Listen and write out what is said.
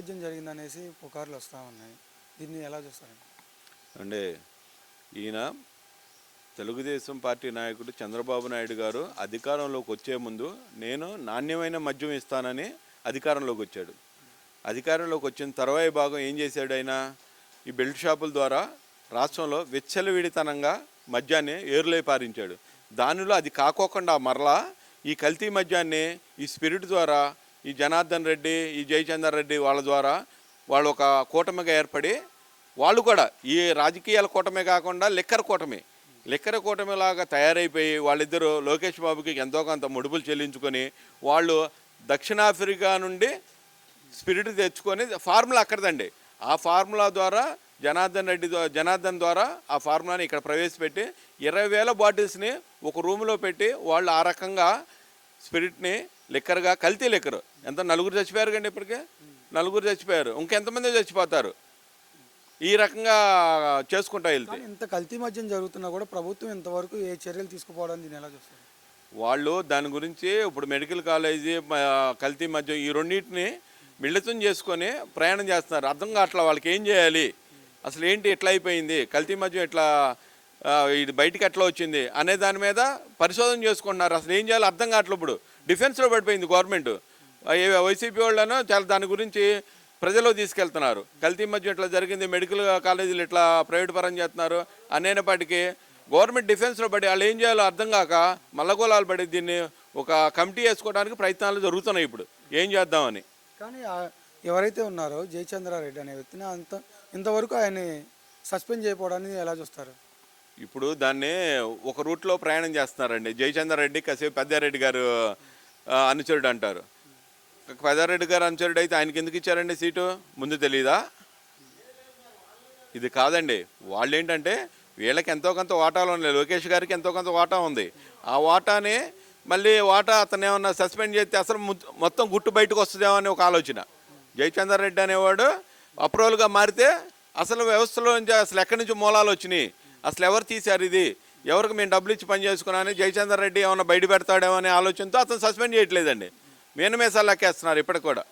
మద్యం జరిగిందనేసి పుకార్లు వస్తూ ఉన్నాయి. దీన్ని ఎలా చూస్తారండి అంటే ఈయన తెలుగుదేశం పార్టీ నాయకుడు చంద్రబాబు నాయుడు గారు అధికారంలోకి వచ్చే ముందు నేను నాణ్యమైన మద్యం ఇస్తానని అధికారంలోకి వచ్చాడు. అధికారంలోకి వచ్చిన తర్వాయి భాగం ఏం చేశాడు ఆయన? ఈ బెల్ట్ షాపుల ద్వారా రాష్ట్రంలో విచ్చలవిడితనంగా మద్యాన్ని ఏరులై పారించాడు. దానిలో అది కాకోకుండా మరలా ఈ కల్తీ మద్యాన్ని ఈ స్పిరిట్ ద్వారా ఈ జనార్దన్ రెడ్డి ఈ జయచందర్ రెడ్డి వాళ్ళ ద్వారా వాళ్ళు ఒక కూటమిగా ఏర్పడి వాళ్ళు కూడా ఈ రాజకీయాల కూటమే కాకుండా లిక్కర్ కూటమి. లిక్కర కూటమిలాగా తయారైపోయి వాళ్ళిద్దరూ లోకేష్ బాబుకి ఎంతో కొంత ముడుపులు చెల్లించుకొని వాళ్ళు దక్షిణాఫ్రికా నుండి స్పిరిట్ తెచ్చుకొని ఫార్ములా అక్కడదండి. ఆ ఫార్ములా ద్వారా జనార్దన్ రెడ్డి జనార్దన్ ద్వారా ఆ ఫార్ములాని ఇక్కడ ప్రవేశపెట్టి ఇరవై వేల బాటిల్స్ని ఒక రూమ్లో పెట్టి వాళ్ళు ఆ రకంగా స్పిరిట్ని లిక్కర్గా కల్తీ లిక్కర్. ఎంత నలుగురు చచ్చిపోయారు కండి ఇప్పటికే? నలుగురు చచ్చిపోయారు. ఇంకెంతమంది చచ్చిపోతారు? ఈ రకంగా చేసుకుంటా వెళ్తే. ఇంత కల్తీ మద్యం జరుగుతున్నా కూడా ప్రభుత్వం ఇంతవరకు ఏ చర్యలు తీసుకుపోవడం దీన్ని ఎలా చూస్తారు? వాళ్ళు దాని గురించి ఇప్పుడు మెడికల్ కాలేజీ కల్తీ మధ్య ఈ రెండింటిని మిళితం చేసుకొని ప్రయాణం చేస్తున్నారు. అర్థం కావట్లా వాళ్ళకి ఏం చేయాలి? అసలు ఏంటి ఎట్లా అయిపోయింది? కల్తీ మద్యం ఎట్లా ఇది బయటికి ఎట్లా వచ్చింది అనే దాని మీద పరిశోధన చేసుకుంటున్నారు. అసలు ఏం చేయాలో అర్థం కావట్లేదు ఇప్పుడు. డిఫెన్స్లో పడిపోయింది గవర్నమెంట్ వైసీపీ వాళ్ళను చాలా దాని గురించి ప్రజల్లో తీసుకెళ్తున్నారు. కల్తీ మధ్య ఇట్లా జరిగింది మెడికల్ కాలేజీలు ఇట్లా ప్రైవేట్ పరం చేస్తున్నారు అనేనప్పటికీ గవర్నమెంట్ డిఫెన్స్లో పడి వాళ్ళు ఏం చేయాలో అర్థం కాక మల్లగోళాలు పడి దీన్ని ఒక కమిటీ వేసుకోవడానికి ప్రయత్నాలు జరుగుతున్నాయి ఇప్పుడు. ఏం చేద్దామని? కానీ ఎవరైతే ఉన్నారో జయచంద్రారెడ్డి అనే వ్యక్తిని అంత ఇంతవరకు ఆయన్ని సస్పెండ్ చేయకపోవడాన్ని ఎలా చూస్తారు? ఇప్పుడు దాన్ని ఒక రూట్లో ప్రయాణం చేస్తున్నారండి. జయచంద్ర రెడ్డి కాసేపు పెద్దారెడ్డి గారు అనుచరుడు అంటారు. పెద్దారెడ్డి గారు అనుచరుడు అయితే ఆయనకి ఎందుకు ఇచ్చారండి సీటు? ముందు తెలీదా? ఇది కాదండి. వాళ్ళు ఏంటంటే వీళ్ళకి ఎంతో కొంత వాటాలు ఉన్నాయి. లోకేష్ గారికి ఎంతో కొంత వాటా ఉంది. ఆ వాటాని మళ్ళీ వాటా అతను ఏమన్నా సస్పెండ్ చేస్తే అసలు మొత్తం గుట్టు బయటకు వస్తుందేమో అని ఒక ఆలోచన. జయచందర్ రెడ్డి అనేవాడు అప్రూవల్గా మారితే అసలు వ్యవస్థలో నుంచి అసలు ఎక్కడి నుంచి మూలాలు వచ్చినాయి? అసలు ఎవరు తీశారు ఇది? ఎవరికి మేము డబ్బులు ఇచ్చి పని చేసుకున్నాను జయచంద్ర రెడ్డి ఏమైనా బయట పెడతాడేమో అనే ఆలోచనతో అతను సస్పెండ్ చేయట్లేదండి. మేనమేసాలు లెక్కేస్తున్నారు ఇప్పటికి కూడా.